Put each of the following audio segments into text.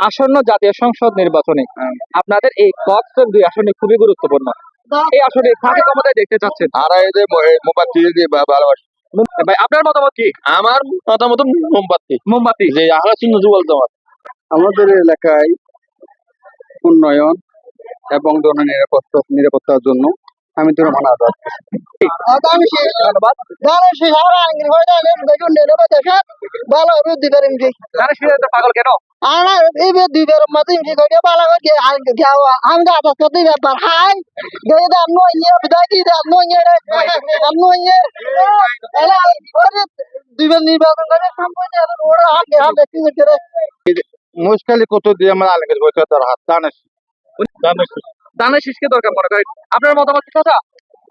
আসন্ন জাতীয় সংসদ নির্বাচনে আপনাদের এই কক্সের দুই আসনে খুবই গুরুত্বপূর্ণ। এই আসনে কাকে ক্ষমতায় দেখতে চাচ্ছেন? আর এই যে মোমবাতি দিয়ে ভালোবাসি। ভাই আপনার মতামত কি? আমার মতামত মোমবাতি। মোমবাতি। যে আহলা সুন্নাত ওয়াল জামাত। আমাদের এলাকায় উন্নয়ন এবং জননিরাপত্তা নিরাপত্তার জন্য আমি তো রহমান আজাদ ধন্যবাদ। ভালো অভিবৃদ্ধি করেন কি ধানের শীষের এত পাগল আর নির্বাচন করে সম্পূর্ণ ওরা করে মুশকিল কত দিয়ে আমার আলমের বইতে তার হাত ধানের শীষকে দরকার মনে করেন। আপনার মতামত কি কথা?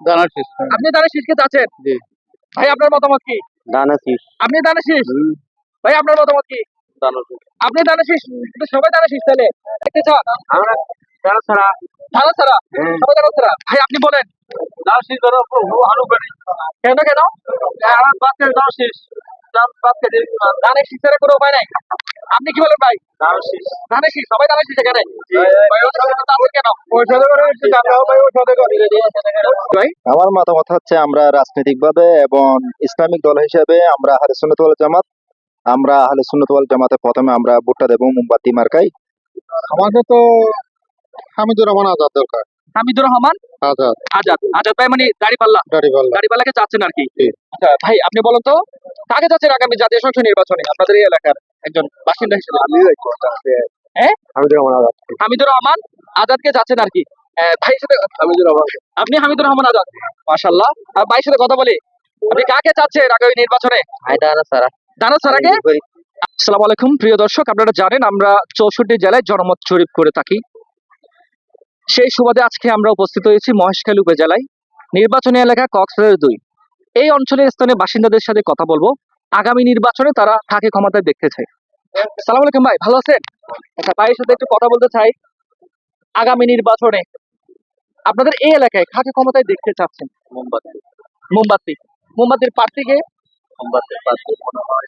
জানার আপনি ধানের শীষকে চাচ্ছেন জি। ভাই আপনার মতামত কি? জানাসিস আপনি ধানের শীষ? ভাই আপনার মতামত কি? জানাসিস আপনি ধানের শীষ? সবাই ধানের শীষ তাহলে? আমরা যারা ছাড়া। ধান ছাড়া? সবাই ধান ছাড়া? ভাই আপনি বলেন। জানাসিস ধরো আনুগণিক কেন কেন? বাচ্চা ধানের শীষ ছাড়া কোনো উপায় নাই? আপনি কি বলেন ভাই? জানাসিস ধানের শীষ সবাই ধানের শীষ এখানে? আমরা ভাই ওই সাথে করে ভাই আমার মতামত হচ্ছে আমরা রাজনৈতিকভাবে এবং ইসলামিক দল হিসেবে আমরা আহলে সুন্নাত জামাত আমরা আহলে সুন্নাত জামাতে প্রথমে আমরা ভুট্টা দেব মোমবাতি মার্কাই আমাদের তো হামিদুর রহমান আজাদ দরকার। হামিদুর রহমান? আজাদ। আজাদ। আজাদ ভাই মানে দাড়িপাল্লা? দাড়িপাল্লা। দাড়িপাল্লাকে চাচ্ছেন আর কি। আচ্ছা ভাই আপনি বলেন তো কাকে চাচ্ছেন আগামী জাতীয় সংসদ নির্বাচনে আপনাদের এই এলাকার? একজন বাসিন্দা হিসেবে। হ্যাঁ? হামিদুর রহমান আজাদ। হামিদুর রহমান আজাদকে চাচ্ছেন আর কি। ভাইয়ের সাথে হামিদুর রহমান। আপনি হামিদুর রহমান আজাদ? মাশাল্লাহ আর ভাইয়ের সাথে কথা বলি। আপনি কাকে চাচ্ছেন আগামী নির্বাচনে? সারা। দানো স্যারাকে আসসালামু আলাইকুম প্রিয় দর্শক আপনারা জানেন আমরা চৌষট্টি জেলায় জনমত জরিপ করে থাকি। সেই সুবাদে আজকে আমরা উপস্থিত হয়েছি মহেশখালী উপজেলায়। নির্বাচনী এলাকা কক্সবাজার দুই। এই অঞ্চলের স্থানীয় বাসিন্দাদের সাথে কথা বলব। আগামী নির্বাচনে তারা কাকে ক্ষমতায় দেখতে চায়। সালাম আলাইকুম ভাই ভালো আছেন? আচ্ছা ভাইয়ের সাথে একটু কথা বলতে চাই। আগামী নির্বাচনে আপনাদের এই এলাকায় কাকে ক্ষমতায় দেখতে চাচ্ছেন? মোমবাতি। মোমবাতি। মোমবাতির প্রার্থীকে মোমবাতির পাশে মনে হয়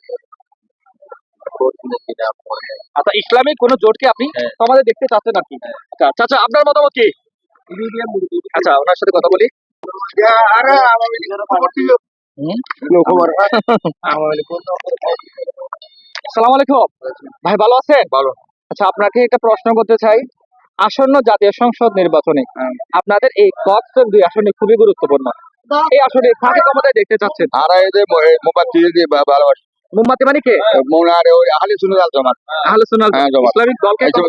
আচ্ছা ইসলামিক কোন জোটকে আপনি হ্যাঁ। সমাজে দেখতে চাচ্ছেন আর কি আচ্ছা চাচা আপনার মতামত কি? আচ্ছা ওনার সাথে কথা বলি। আরে আলাইকুম ভাই ভালো আছেন? ভালো। আচ্ছা আপনাকে একটা প্রশ্ন করতে চাই। আসন্ন জাতীয় সংসদ নির্বাচনে হ্যাঁ। আপনাদের এই কক্সের দুই আসনে খুবই গুরুত্বপূর্ণ। এই আসনে কাকে ক্ষমতায় দেখতে চাচ্ছেন? আর এই যে মোমবাতি দিয়ে ভালোবাসি। মোমবাতি মানে কে? ওই আহলে সুন্নাত ওয়াল জামাত। আহলে সুন্নাত হ্যাঁ, ইসলামিক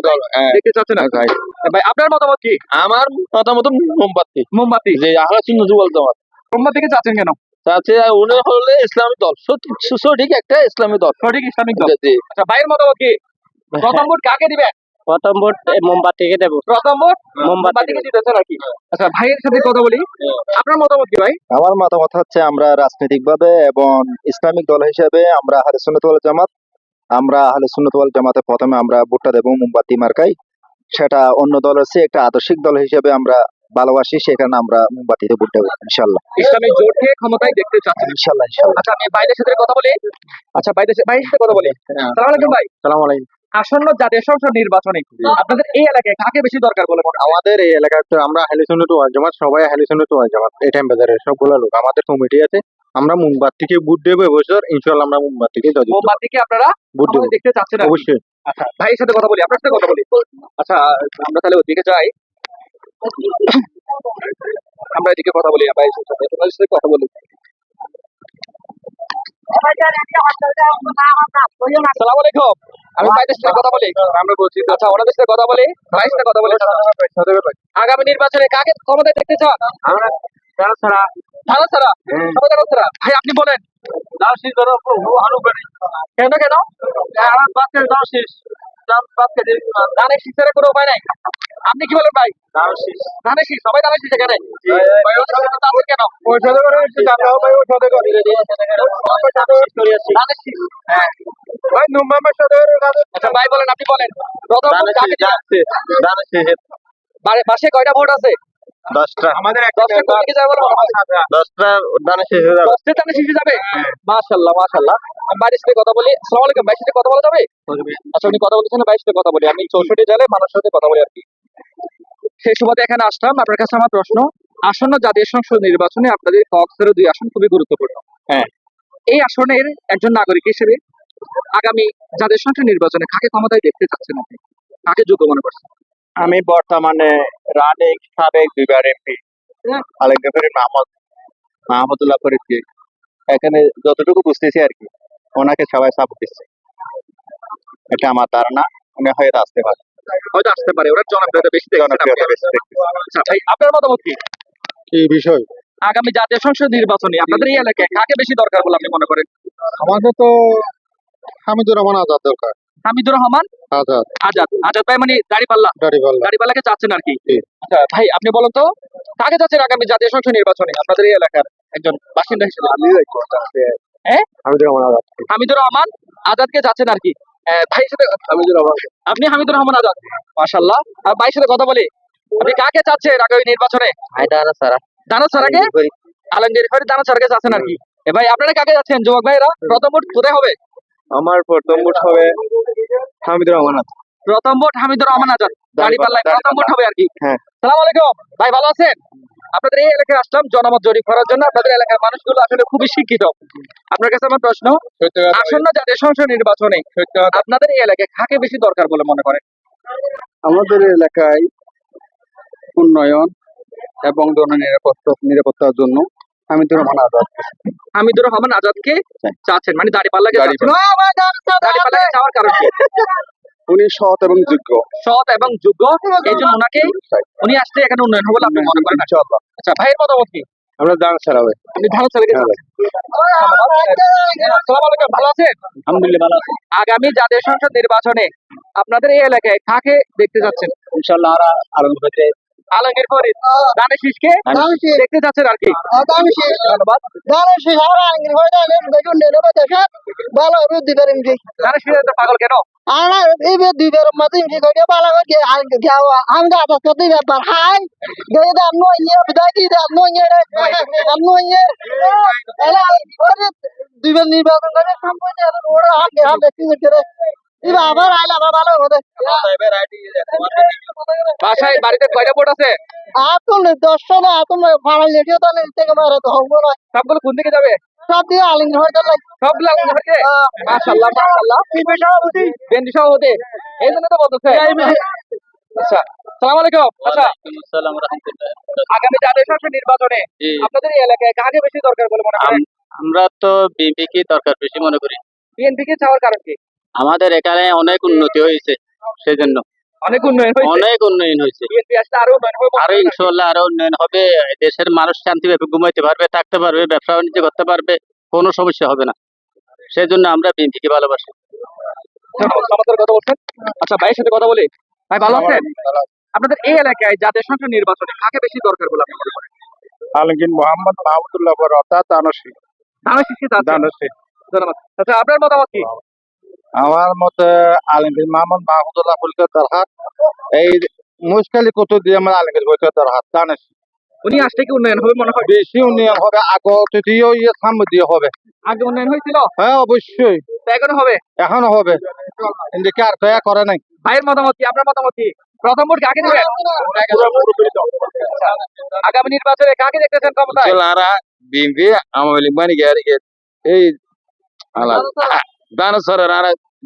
দল, হ্যাঁ। দেখতে চাচ্ছেন ভাই। ভাই আপনার মতামত কি? আমার মতামত মোমবাতি। মোমবাতি। যে আহলে সুন্নাত ওয়াল জামাত। মোমবাতিকে চাচ্ছেন কেন? তাতে উনি হলে ইসলামী দল। সঠিক একটা ইসলামী দল। সঠিক ইসলামিক দল। আচ্ছা ভাইয়ের মতামত কি? প্রথম ভোট কাকে দিবেন প্রথম ভোট মোমবাতিকে দেব। প্রথম ভোট মোমবাতিকে দিতেছেন আর আচ্ছা ভাইয়ের সাথে কথা বলি। আপনার মতামত কি ভাই? আমার মতামত হচ্ছে আমরা রাজনৈতিকভাবে এবং ইসলামিক দল হিসেবে আমরা আহলে সুন্নাত ওয়াল জামাত আমরা আহলে সুন্নাত ওয়াল জামাতে প্রথমে আমরা ভুট্টা দেব মোমবাতি মার্কাই সেটা অন্য দলের চেয়ে একটা আদর্শিক দল হিসেবে আমরা ভালোবাসি সেখানে আমরা মোমবাতিতে ভোট দেবো ইনশাল্লাহ। ইসলামিক জোটকে ক্ষমতায় দেখতে চাচ্ছেন। ইনশাল্লাহ ইনশাল্লাহ। আচ্ছা আমি ভাইদের সাথে কথা বলি? আচ্ছা ভাইদের ভাইয়ের সাথে কথা বলি। সালাম আলাইকুম ভাই। সালাম আলাইকুম। আসন্ন জাতীয় সংসদ নির্বাচনে আপনাদের এই এলাকায় কাকে বেশি দরকার বলে আমাদের এই এলাকার তো আমরা জামাত সবাই হালিসুন্নত ওয়াল জামাত। এই টাইম বাজারের সবগুলো লোক। আমাদের কমিটি আছে আমরা মোমবাতিকে বুট দেবো এবছর ইনশাল্লাহ আমরা মোমবাতিকে মোমবাতিকে আপনারা বুট দেবো। দেখতে চাচ্ছেন অবশ্যই। আচ্ছা ভাইয়ের সাথে কথা বলি আপনার সাথে কথা বলি। আচ্ছা আমরা তাহলে ওদিকে যাই। আমরা এদিকে কথা বলি সাথে তোমাদের সাথে কথা বলি। সালাম আলাইকুম। আমি সাথে কথা বলি। আমরা বলছি আচ্ছা ওনাদের সাথে কথা বলি ভাইয়ের সাথে কথা বলি। আগামী নির্বাচনে কাকে ক্ষমতায় দেখতে চান? আমরা ছাড়া। ভালো ছাড়া? সবাই ছাড়া? ভাই আপনি বলেন। দাসী ধরো কেন কেন? আমার বাচ্চার বাচ্চা ধানের শীষের কোনো উপায় নাই। আপনি কি বলেন ভাই? ধানের শীষ। সবাই ধানের শীষ এখানে? কেন? সাথে আচ্ছা বলেন আপনি বলেন। পাশে কয়টা ভোট আছে? দশটা। আমাদের একটা দশটা কোন দিকে যাবে বলে? দশটা দানে শেষ হয়ে যাবে। দশটা টানে শিশু যাবে? মাশাল্লাহ মাশাল্লাহ আমি বাইরের সাথে কথা বলি। আসসালামু আলাইকুম ভাইয়ের সাথে কথা বলা যাবে? আচ্ছা উনি কথা বলছেন বাইরের সাথে কথা বলি। আমি চৌষট্টি জেলায় মানুষের সাথে কথা বলি আর কি। সেই সুবাদে এখানে আসলাম। আপনার কাছে আমার প্রশ্ন। আসন্ন জাতীয় সংসদ নির্বাচনে আপনাদের কক্সের দুই আসন খুবই গুরুত্বপূর্ণ। হ্যাঁ। এই আসনের একজন নাগরিক হিসেবে আগামী জাতীয় সংসদ নির্বাচনে কাকে ক্ষমতায় দেখতে চাচ্ছেন আপনি? কাকে যোগ্য মনে করছেন? আমি বর্তমানে রানিং সাবেক দুইবার এমপি আলেকজাফারি মাহমুদ মাহমুদুল্লাহ ফরিদকে। এখানে যতটুকু বুঝতেছি আর কি ওনাকে সবাই সাপোর্ট দিচ্ছে। এটা আমার ধারণা উনি হয়তো আসতে পারে। হয়তো আসতে পারে ওরা জনপ্রিয়তা বেশি জনপ্রিয়তা বেশি আচ্ছা ভাই আপনার মতামত কি? কি বিষয়? আগামী জাতীয় সংসদ নির্বাচনে আপনাদের এই এলাকায় কাকে বেশি দরকার বলে আপনি মনে করেন? আমাদের তো হামিদুর রহমান আজাদ দরকার। হামিদুর রহমান? আজাদ। আজাদ। আজাদ ভাই মানে দাড়িপাল্লা। দাড়িপাল্লা। দাড়িপাল্লাকে চাচ্ছেন আর কি। আচ্ছা ভাই আপনি বলুন তো কাকে চাচ্ছেন আগামী জাতীয় সংসদ নির্বাচনে? আপনাদের এই এলাকার একজন বাসিন্দা হিসেবে। হ্যাঁ? হামিদুর রহমান আজাদ। হামিদুর রহমান আজাদকে চাচ্ছেন আর কি। ভাইয়ের সাথে হামিদুর রহমান। আপনি হামিদুর রহমান আজাদ। মাশাল্লাহ আর ভাইয়ের সাথে কথা বলি। আপনি কাকে চাচ্ছেন আগামী নির্বাচনে? দানা সারাকে আলমগীর করে। দানা সারাকে চাচ্ছেন আর কি। ভাই আপনারা কাকে যাচ্ছেন যুবক ভাইরা প্রথম ভোট কোথায় হবে? আমার প্রথম ভোট হবে হামিদুর রহমান প্রথম ভোট হামিদুর রহমান আজাদ। দাঁড়িপাল্লায় প্রথম ভোট হবে আর কি। হ্যাঁ। সালাম আলাইকুম। ভাই ভালো আছেন? আপনাদের এই এলাকায় আসলাম জনমত জরিপ করার জন্য। আপনাদের এলাকার মানুষগুলো আসলে খুবই শিক্ষিত। আপনার কাছে আমার প্রশ্ন আসন্ন জাতীয় সংসদ নির্বাচনে আপনাদের এই এলাকায় কাকে বেশি দরকার বলে মনে করেন? আমাদের এলাকায় উন্নয়ন এবং জননিরাপত্তা নিরাপত্তার জন্য হামিদুর রহমান আজাদ হামিদুর রহমান আজাদকে চাচ্ছেন মানে দাঁড়িপাল্লাকে চাচ্ছেন দাঁড়িপাল্লাকে চাওয়ার কারণ কি উনি সৎ এবং যোগ্য সৎ এবং যোগ্য এই জন্য ওনাকে উনি আসলে এখানে উন্নয়ন হবে আপনি মনে করেন আচ্ছা ভাইয়ের মতামত কি আমরা ছাড়াবে আপনি ভালো আলাইকুম আছেন আলহামদুলিল্লাহ ভালো আছি আগামী জাতীয় সংসদ নির্বাচনে আপনাদের এই এলাকায় কাকে দেখতে যাচ্ছেন ইনশাআল্লাহ আর আলমগীর আলমগীর ফরিদ দানেশ শীষকে দেখতে যাচ্ছেন আর কি। ধন্যবাদ। ভালো করেন কি দানেশ শীষ পাগল কেন? আমরা এই দুইবার মাঝে কি করে ভালো করে আমি তো আদাস করতে ব্যাপার। হাই গই দাম নয় ইয়ে বিদায় কি দাম নয় ইয়ে দাম নয় ইয়ে এলা করে দুইবার নির্বাচন করে সম্পূর্ণ ওরা আগে আগে কি করে এবার আবার আইলা ভালো হবে। বাসায় বাড়িতে কয়টা ভোট আছে? আতুল দশটা না আতুল ভাড়া লেটিও তো থেকে মারা তো হবে না। সবগুলো কোন দিকে যাবে? সব দিয়ে আলিঙ্গ হয়ে গেল। সব লাগবে হচ্ছে মাশাআল্লাহ মাশাআল্লাহ। সভাপতি। বেন্ডি সভাপতি। এই জন্য তো বলতেছে। আচ্ছা সালাম আলাইকুম। আচ্ছা আগামী জাতীয় সংসদ নির্বাচনে আপনাদের এই এলাকায় কাকে বেশি দরকার বলে মনে করেন? আমরা তো বিএনপি কে দরকার বেশি মনে করি। বিএনপি কে চাওয়ার কারণ কি? আমাদের এখানে অনেক উন্নতি হয়েছে সেই জন্য অনেক উন্নয়ন হয়েছে? অনেক উন্নয়ন হয়েছে। আরও ইনশাল্লাহ আরও উন্নয়ন হবে। দেশের মানুষ শান্তিভাবে ঘুমাইতে পারবে থাকতে পারবে ব্যবসা বাণিজ্য করতে পারবে কোনো সমস্যা হবে না। সেই জন্য আমরা বিএনপি কে ভালোবাসি আচ্ছা ভাইয়ের সাথে কথা বলি। ভাই ভালো আছেন? আপনাদের এই এলাকায় জাতীয় সংসদ নির্বাচনে কাকে বেশি দরকার বলে আপনি মনে করেন? আলমগীর মোহাম্মদ মাহমুদুল্লাহ অর্থাৎ দানসী ধানের শীষকে দানসী ধন্যবাদ। আচ্ছা আপনার মতামত কি? আমার মতে আলমগীর মোহাম্মদ মাহমুদুল্লাহ ফুলকে দরহাত এই মুশকিল কত দিয়ে আমার আলমগীর বলতে দরহাত দানসী উনি আসলে কি উন্নয়ন হবে মনে হয়? বেশি উন্নয়ন হবে আগে তৃতীয় ইয়ে সামনে দিয়ে হবে। আগে উন্নয়ন হয়েছিল? হ্যাঁ অবশ্যই। এখনও হবে? এখন হবে। এদিকে আর কয়া করে নাই। ভাইয়ের মতামত কি? আপনার মতামত কি? প্রথম ভোট কাকে দিবেন আগামী নির্বাচনে কাকে দেখতেছেন ক্ষমতায়? আর বিএনপি আওয়ামী লীগ মানে এই দান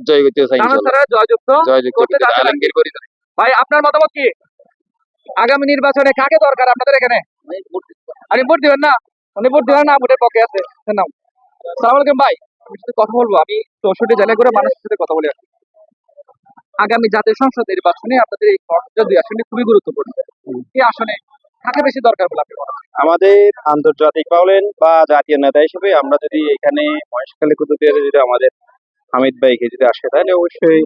জয় করতে চাই দানব জয়যুক্ত। জয়যুক্ত করতে? আলমগীর করি ভাই আপনার মতামত কি? আগামী নির্বাচনে কাকে দরকার আপনাদের এখানে? আপনি ভোট দিবেন না? উনি ভোট দিবেন না ভোটের পক্ষে আছে। নাও সালাম আলাইকুম ভাই। আমি সাথে কথা বলব। আমি চৌষট্টি জেলায় করে মানুষের সাথে কথা বলি কি। আগামী জাতীয় সংসদ নির্বাচনে আপনাদের এই দুই আসনে খুবই গুরুত্বপূর্ণ। এই আসনে? কাকে বেশি দরকার বলে আপনি মনে আমাদের আন্তর্জাতিক বলেন বা জাতীয় নেতা হিসেবে আমরা যদি এখানে মহেশখালী কুতুবের যদি আমাদের হামিদ ভাইকে যদি আসে তাহলে অবশ্যই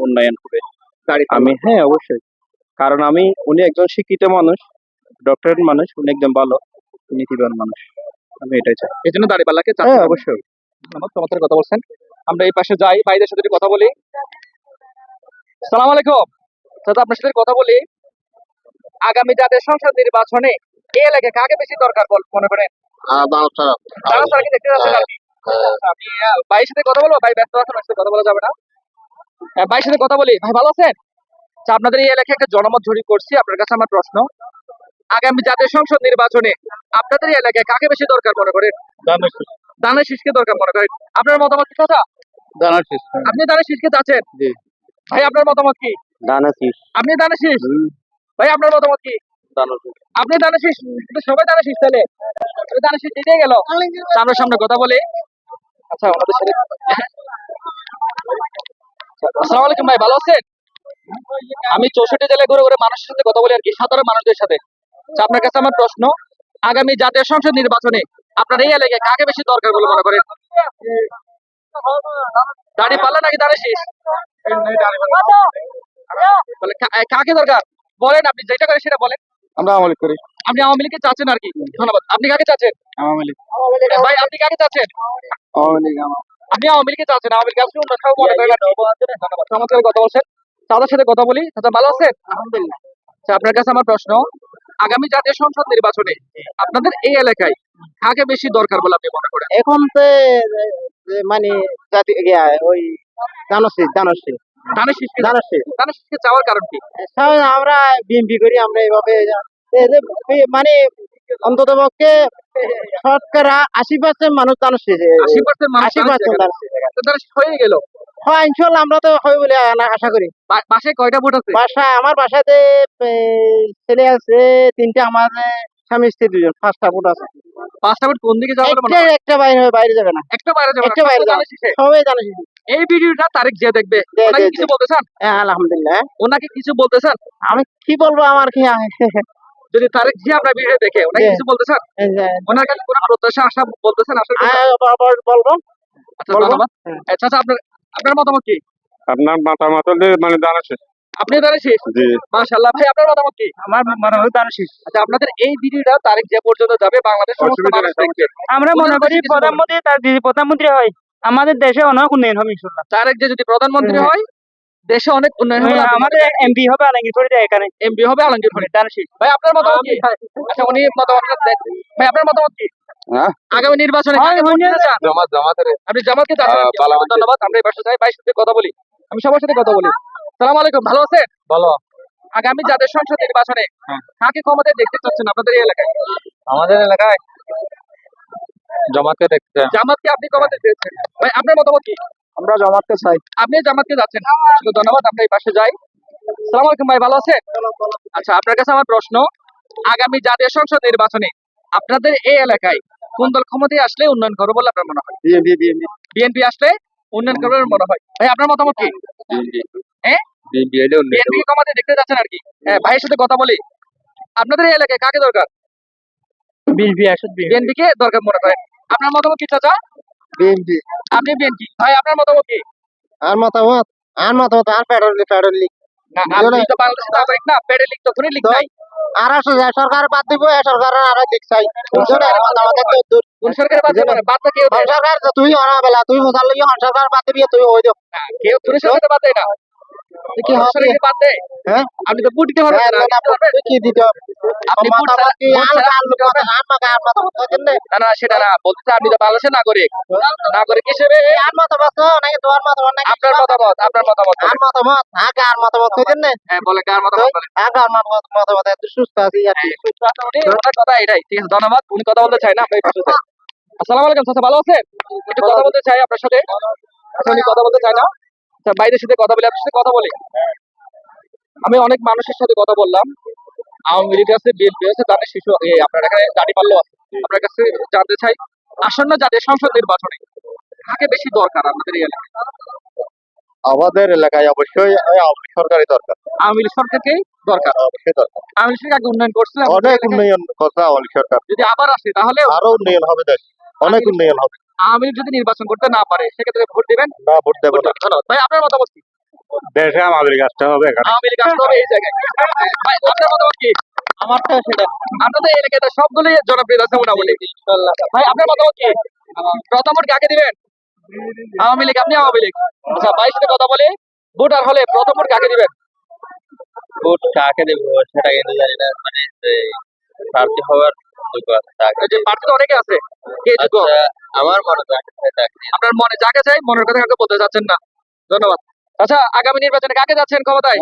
উন্নয়ন হবে। আমি হ্যাঁ অবশ্যই। কারণ আমি উনি একজন শিক্ষিত মানুষ ডক্টরেট মানুষ উনি একজন ভালো নীতিবান মানুষ। আমি এটাই চাই। এই জন্য দাঁড়িপাল্লাকে হ্যাঁ চাচ্ছেন অবশ্যই। ধন্যবাদ চমৎকার কথা বলছেন। আমরা এই পাশে যাই ভাইদের সাথে কথা বলি। সালাম আলাইকুম। দাদা আপনার সাথে কথা বলি। আগামী জাতীয় সংসদ নির্বাচনে এই এলাকায় কাকে বেশি দরকার বল মনে করেন? তারা তারা কি দেখতে যাচ্ছেন আর কি আমি আহ, ভাইয়ের সাথে কথা বলব? ভাই ব্যস্ত আছেন কথা বলা যাবে না। ভাইয়ের সাথে কথা বলি। ভাই ভালো আছেন? আপনাদের এই এলাকায় একটা জনমত জরিপ করছি আপনার কাছে আমার প্রশ্ন। আগামী জাতীয় সংসদ নির্বাচনে আপনাদের এলাকায় কাকে বেশি দরকার মনে করেন? দানের শীষকে দরকার মনে করেন। আপনার মতামত কি কথা? আপনি দানের শীষকে চাচ্ছেন? ভাই আপনার মতামত কি? আপনি শীষ? ভাই আপনার মতামত কি? আপনি দানের শীষ সবাই দানের শীষ তাহলে। ওই দানের শীষ গেল। সামনে সামনে কথা বলি। আচ্ছা আমাদের সাথে আসসালামু আলাইকুম ভাই ভালো আছেন? আমি চৌষট্টি জেলায় ঘুরে ঘুরে মানুষের সাথে কথা বলি আর কি সাধারণ মানুষদের সাথে। আচ্ছা, আপনার কাছে আমার প্রশ্ন আগামী জাতীয় সংসদ নির্বাচনে আপনার এই এলাকায় কাকে বেশি দরকার বলে মনে করেন? দাড়ি পাল্লা নাকি দাঁড়ে শীষ বলে কাকে দরকার? বলেন আপনি যেটা করে সেটা বলেন। আমরা আমল করি। আপনি আওয়ামী লীগকে চাচ্ছেন আর কি। ধন্যবাদ। আপনি কাকে চাচ্ছেন? আওয়ামী লীগ। ভাই আপনি কাকে চাচ্ছেন? আওয়ামী লীগ আপনি আওয়ামী লীগকে চাচ্ছেন। আওয়ামী লীগ আপনি অন্য কেউ মনে করেন ধন্যবাদ। চমৎকার কথা বলছেন। তাদের সাথে কথা বলি। তাদের ভালো আছেন? আলহামদুলিল্লাহ। আচ্ছা আপনার কাছে আমার প্রশ্ন। আগামী জাতীয় সংসদ নির্বাচনে আপনাদের এই এলাকায় কাকে বেশি দরকার বলে আপনি মনে করেন? এখন তো মানে জাতি ওই দানশীল দানশীল দানের শীষকে দানশীল দানের শীষকে চাওয়ার কারণ কি? আমরা বিএমপি করি আমরা এইভাবে এই যে বি- মানে অন্তত পক্ষে শতকরা আশি পার্সেন্ট মানুষ দানশীল আশি পার্সেন্ট আশি পার্সেন্ট দেখায়। তো হয়ে গেল? হ্যাঁ ইনশাল্লাহ আমরা তো হয় বলে আশা করি। বাসায় কয়টা ভোট আছে? বাসা আমার বাসাতে ছেলে আছে তিনটে আমার স্বামী স্ত্রী দুজন পাঁচটা ফুট আছে। পাঁচটা ভোট কোন দিকে যাবে একটা বাইরে বাইরে যাবে না। একটা বাইরে যাবে একটা বাইরে যাবে। সবাই জানে এই ভিডিওটা তারেক যে দেখবে। ওনাকে কিছু বলতে চান? আলহামদুলিল্লাহ। ওনাকে কিছু বলতে চান? আমি কি বলব আমার কি যদি তারেক জি আপনার ভিডিও দেখে ওনাকে কিছু বলতে চান? ওনার কাছে কোনো প্রত্যাশা আশা বলতে চান? আশা করতে বলব। আচ্ছা ধন্যবাদ। আচ্ছা আচ্ছা আপনার আপনার মতামত কি? আপনার মতামত মানে আপনি জি। মাশাআল্লাহ। ভাই আপনার মতামত কি? আমার মনে হয় আচ্ছা আপনাদের এই ভিডিওটা তারিখ যে পর্যন্ত যাবে বাংলাদেশ সমস্ত মানুষ দেখবে আমরা মনে করি। প্রধানমন্ত্রী তার প্রধানমন্ত্রী হয় আমাদের দেশে অনেক উন্নয়ন হবে ইনশাল্লাহ তারেক যে যদি প্রধানমন্ত্রী হয়। দেশে অনেক উন্নয়ন হবে। হ্যাঁ, আমাদের এমপি হবে আলমগীর ফরিদা এখানে। এমপি হবে আলমগীর শীষ ভাই আপনার মতামত কি? আচ্ছা উনি মতামতটা দেন। ভাই আপনার মতামত কি? হ্যাঁ? আগামী নির্বাচনে জামাত জামাতের আপনি জামাতকে ধন্যবাদ আমরা এই পাশে যাই ভাইয়ের সাথে কথা বলি। আমি সবার সাথে কথা বলি। সালাম আলাইকুম ভালো আছেন? ভালো। আগামী জাতীয় সংসদ নির্বাচনে হ্যাঁ। কাকে ক্ষমতায় দেখতে চাচ্ছেন আপনাদের এই এলাকায়? আমাদের এলাকায় জমাতকে দেখতে জামাতকে আপনি ভাই আপনার মতামত কি? আমরা জমাতকে চাই। আপনি জামাতকে যাচ্ছেন। ধন্যবাদ আমরা এই পাশে যাই। সালাম আলাইকুম ভাই ভালো আছেন? আচ্ছা আপনার কাছে আমার প্রশ্ন। আগামী জাতীয় সংসদ নির্বাচনে আপনাদের এই এলাকায় কোন দল ক্ষমতায় আসলে উন্নয়ন করবে বলে আপনার মনে হয়? BNP BNP. বিএনপি আসলে উন্নয়ন করবে মনে হয়। ভাই আপনার মতামত কি? হ্যাঁ? বিএনপি ক্ষমতায় দেখতে যাচ্ছেন আর কি। হ্যাঁ ভাইয়ের সাথে কথা বলি। আপনাদের এই এলাকায় কাকে দরকার? BNP BNP. কে দরকার মনে করেন? আপনার মতামত কি চাচা? বিএমপি আপনি বিএনপি। ভাই আপনার মতামত কি? আর মতামত? আর মতামত আর পেট্রোল পেট্রোল লিক না আপনি তো বাংলাদেশের নাগরিক না পেডে লিখ তো কোনো লিখ নাই। আর আসো যায় সরকার বাদ দিব এ সরকার আর দিক চাই। কোন বাদ দেবে বাদ তো কেউ সরকার? তুই অনা বেলা তুই লাগি সরকার বাদ দিবি তুই ওই দিও কেউ কোন সরকারের বাদ দেয় না। কি হবে? সরকারের বাদ দেয় হ্যাঁ? আপনি তো ভোট দিতে পারবেন হ্যাঁ, না, না, দিতে পারবেন? তুই কি দিতে হবে। আপনি ভোট কি ভোট আর ছাড়া আর লোক আর মাকা আর মতামত কইছেন না? না না সেটা না। বলতে আপনি তো বাংলাদেশের নাগরিক। নাগরিক হিসেবে আর মতামত নাকি তোমার মতামত নাকি আপনার মতামত আপনার মতামত। আর মতামত? আগে আর মতামত কইছেন না? হ্যাঁ বলে কার মতামত বলেন? আগে আর মতামত মতামত একটু সুস্থ আছি আর কি। উনি কথা এটাই। ঠিক আছে ধন্যবাদ। উনি কথা বলতে চাই না পাশে আসসালামু আলাইকুম চাচা ভালো আছেন? একটু কথা বলতে চাই আপনার সাথে। আচ্ছা, কথা বলতে চাই না। বাইরের সাথে কথা বলি আপনার সাথে কথা বলি। আমি অনেক মানুষের সাথে কথা বললাম। আওয়ামী লীগ আছে বিএনপি আছে তাদের শিশু আপনার এখানে দাড়ি পাল্লো আছে। আপনার কাছে জানতে চাই আসন্ন জাতীয় সংসদ নির্বাচনে কাকে বেশি দরকার এই এলাকায়? আমাদের এলাকায় অবশ্যই আওয়ামী সরকারই দরকার। আওয়ামী লীগ সরকারকেই দরকার? অবশ্যই দরকার। আওয়ামী লীগ আগে উন্নয়ন করছিল অনেক উন্নয়ন করছে আওয়ামী সরকার। যদি আবার আসে তাহলে আরও উন্নয়ন হবে দেশ। অনেক উন্নয়ন হবে। আওয়ামী লীগ যদি নির্বাচন করতে না পারে সেক্ষেত্রে ভোট দিবেন? না ভোট দেবো না। ধন্যবাদ ভাই আপনার মতামত কি? দেশে আমাদের কাজটা হবে এখানে। আওয়ামী লীগ আসতে হবে এই জায়গায়। ভাই আপনার মতামত কি? আমার তো সেটা আপনাদের এলাকাতে সবগুলোই জনপ্রিয় আছে মোটামুটি। ভাই আপনার মতামত কি? প্রথম ভোট কাকে দিবেন? আওয়ামী লীগ আপনি আওয়ামী লীগ। আচ্ছা সাথে কথা বলে। ভোটার হলে প্রথম ভোট কাকে দিবেন? ভোট কাকে দেব সেটা কিন্তু জানি না। মানে প্রার্থী হওয়ার যোগ্য আছে যে প্রার্থী অনেকে আছে। কে যোগ্য আচ্ছা, আমার মনে তাকে আপনার মনে যাকে চাই মনের কথা কাউকে বলতে চাচ্ছেন না। ধন্যবাদ। আচ্ছা আগামী নির্বাচনে কাকে যাচ্ছেন ক্ষমতায়?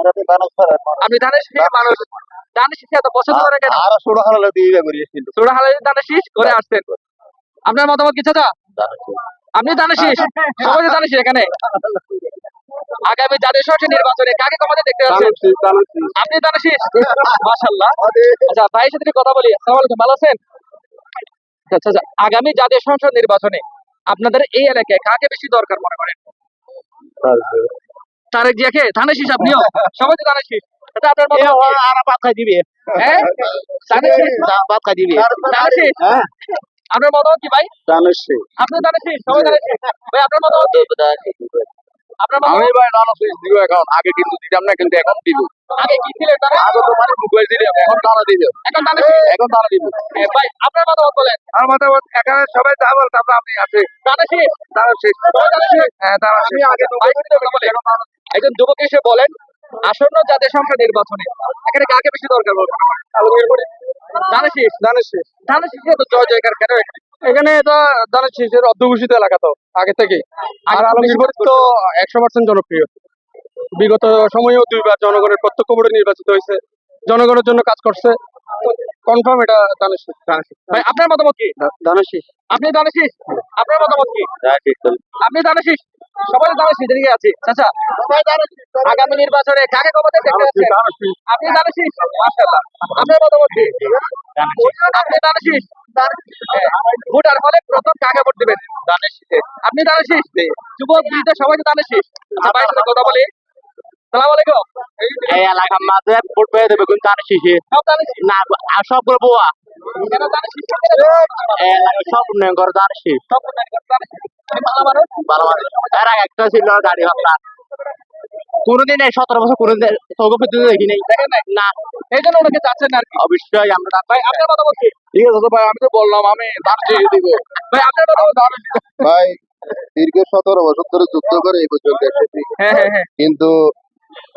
আপনি ধানের শীষ মানুষ। ধানের শীষ এত পছন্দ কেন? আর দিয়ে করিয়েছিল ধানের শীষ করে আসছেন আপনার মতামত কি চাচা? আপনি ধানের শীষ? সবাই তো ধানের শীষ এখানে। আগামী জাতীয় সংসদ নির্বাচনে কাকে ক্ষমতা দেখতে যাচ্ছেন? আপনি ধানের মাশাল্লাহ আচ্ছা ভাইয়ের সাথে কথা বলি। আসসালামু আলাইকুম ভালো আছেন? আচ্ছা আচ্ছা আগামী জাতীয় সংসদ নির্বাচনে আপনাদের এই এলাকায় কাকে বেশি দরকার মনে করেন? তারেক জিয়াকে? ধানের শীষ আপনিও? সবাই তো ধানের এটা আপনার মতামত কি? আর বাদ খাই দিবে। হ্যাঁ? ধানের বাদ খাই দিবে। ধানের শীষ আপনার মতামত কি ভাই? আপনি সবাই ভাই আপনার কি আপনার আমি ভাই নানা সুইচ দিব এখন আগে কিন্তু দিতাম না কিন্তু এখন দিব। আগে কি ছিলেন তারা? আগে তো মানে মুখে দিলে এখন তারা দিবে। এখন ধানের এখন তারা দিবে। ভাই আপনার মতামত বলেন। আর মতামত এখানে সবাই যা বল তারপর আপনি আছে ধানের শীষ? তারা শেষ। সবাই ধানের হ্যাঁ তারা আমি আগে ভাই সাথে একজন যুবক এসে বলেন আসন্ন জাতীয় সংসদ নির্বাচনে। এখানে কাকে বেশি দরকার বলবেন ধানের শীষ? ধানের শীষ। ধানের শীষে। তো জয় জয়কার কেন এখানে তো ধানের শীষের অধ্যুষিত এলাকা তো আগে থেকে আর আগে আলমগীর তো একশো পার্সেন্ট জনপ্রিয়। বিগত সময়েও দুইবার জনগণের প্রত্যক্ষ ভোটে নির্বাচিত হয়েছে। জনগণের জন্য কাজ করছে। কনফার্ম এটা শীষ ভাই আপনার মতামত কি? ধানের আপনি ধানের আপনার মতামত কি? আপনি শীষ? সবাই শীষ এদিকে আছি। চাচা আগামী নির্বাচনে কাকে ক্ষমতা দেখতে যাচ্ছেন? আপনি শীষ? মাশাআল্লাহ। আপনার মতামত কি? আপনি হ্যাঁ। ভোটার ফলে প্রথম কাকে ভোট দিবেন? শীষে আপনি ধানের শীষ যুবক বৃদ্ধ সবাই তো ধানের শীষ ভাইয়ের সাথে কথা বলি। সালাম আলাইকুম। এই এলাকার মাঝে ভোট পেয়ে দেবে কিন্তু ধানের শীষে সব না সবগুলো বোয়া। উন্নয়ন করে শীষ ভালো মানুষ। ভালো এর একটা ছিল গাড়ি ভাবনা কোনোদিন এই সতেরো বছর কোনোদিন পদ্ধতি দেখি নাই দেখেন। না। এই জন্য ওনাকে চাচ্ছেন না আর কি। অবশ্যই আমরা ভাই আপনার মতামত কি ঠিক আছে ভাই আমি তো বললাম আমি দিব ভাই আপনার মতামত ভাই দীর্ঘ সতেরো বছর ধরে যুদ্ধ করে এই পর্যন্ত এসেছি। হ্যাঁ হ্যাঁ হ্যাঁ। কিন্তু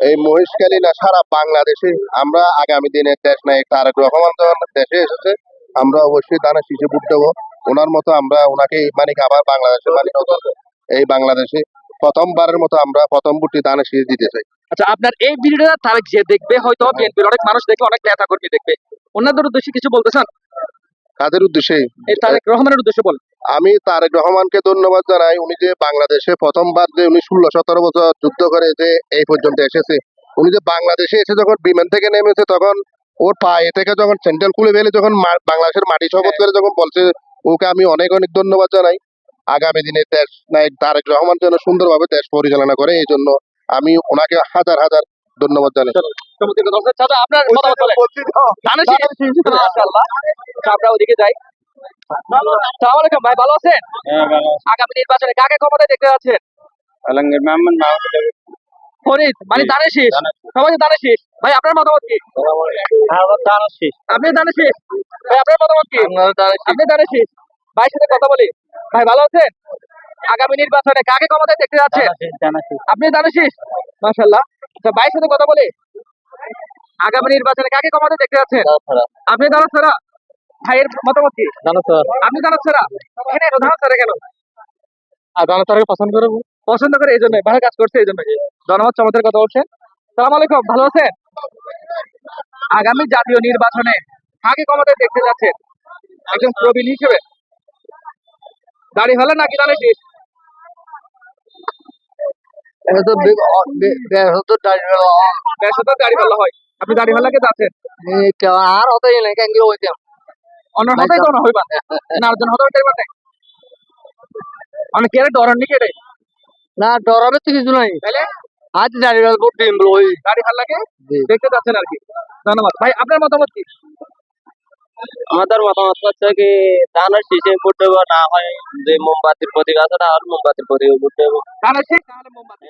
এই মহেশখালী না সারা বাংলাদেশে আমরা আগামী দিনের দেশ নায়ক তারেক রহমান যখন দেশে এসেছে। আমরা অবশ্যই দানা শিশু ভোট দেবো। ওনার মতো আমরা ওনাকে মানিক আবার বাংলাদেশে মানিক এই বাংলাদেশে প্রথমবারের মতো আমরা প্রথম ভোটটি দানা শীষ দিতে চাই আচ্ছা আপনার এই ভিডিওটা তারেক যে দেখবে হয়তো বিএনপির অনেক মানুষ দেখবে অনেক নেতা কর্মী দেখবে। ওনাদের উদ্দেশ্যে কিছু বলতে চান? কাদের উদ্দেশ্যে? এই তারেক রহমানের উদ্দেশ্যে বলেন। আমি তারেক রহমানকে ধন্যবাদ জানাই। উনি যে বাংলাদেশে প্রথমবার যে উনি ষোলো সতেরো বছর যুদ্ধ করে যে এই পর্যন্ত এসেছে উনি যে বাংলাদেশে এসে যখন বিমান থেকে নেমেছে তখন ওর পায়ে থেকে যখন সেন্ট্রাল খুলে ফেলে যখন বাংলাদেশের মাটি শপথ করে যখন বলছে ওকে আমি অনেক অনেক ধন্যবাদ জানাই। আগামী দিনে দেশ নায়ক তারেক রহমান যেন সুন্দরভাবে দেশ পরিচালনা করে এই জন্য আমি ওনাকে হাজার হাজার ধন্যবাদ জানাই? মাশাআল্লাহ। আচ্ছা, আমরা ওদিকে যাই। আলাইকুম ভাই ভালো আছেন? আগামী নির্বাচনে কাকে ক্ষমতায় দেখতে যাচ্ছেন? আলমগীর মোহাম্মদ ফরিদ মানে শীষ। সবাই ভাই আপনার মতামত কি? ধানের আপনি ধানের শীষ? ভাই আপনার মতামত কি? আপনি শীষ? ভাইয়ের সাথে কথা বলি। ভাই ভালো আছেন? আগামী নির্বাচনে কাকে ক্ষমতায় দেখতে যাচ্ছেন আপনি ধানের শীষ মাশাল্লাহ আচ্ছা ভাইয়ের সাথে কথা বলি। আগামী নির্বাচনে কাকে ক্ষমতায় দেখতে যাচ্ছেন আপনি দাঁড়ান ছাড়া? ভাইয়ের মতামত কি? আপনি দাঁড়ান ছাড়া? এখানে দাঁড়ান ছাড়া কেন? আর দানা তারকে পছন্দ করব পছন্দ করে এই জন্য ভালো কাজ করছে এই জন্য ধন্যবাদ চমৎকার কথা বলছেন। সালাম আলাইকুম ভালো আছেন? আগামী জাতীয় নির্বাচনে কাকে ক্ষমতায় দেখতে যাচ্ছেন? একজন প্রবীণ হিসেবে। দাড়ি হলে নাকি দাঁড়ে শেষ? দেড়শো দাড়ি ভালো হয়। আপনি দাড়ি ভাল্লাকে যাচ্ছেন? আর অত এনে কেন হইতাম? অন্য হতাই তো না হইবা না আরেকজন হতে হইতে পারে। অনেক কেড়ে ডরান নি কেড়ে না ডরাবে তো কিছু নাই। তাহলে আজ দাঁড়িয়ে ভোট দিন বলো। ওই গাড়ি ভালো লাগে দেখতে যাচ্ছেন আর কি। ধন্যবাদ। ভাই আপনার মতামত কি? আমাদের মতামত হচ্ছে কি ধানের শীষে ভোট দেবো না হয় যে মোমবাতির প্রতীক আছে না আর মোমবাতির প্রতীক ভোট দেবো। তাহলে ঠিক তাহলে মোমবাতি।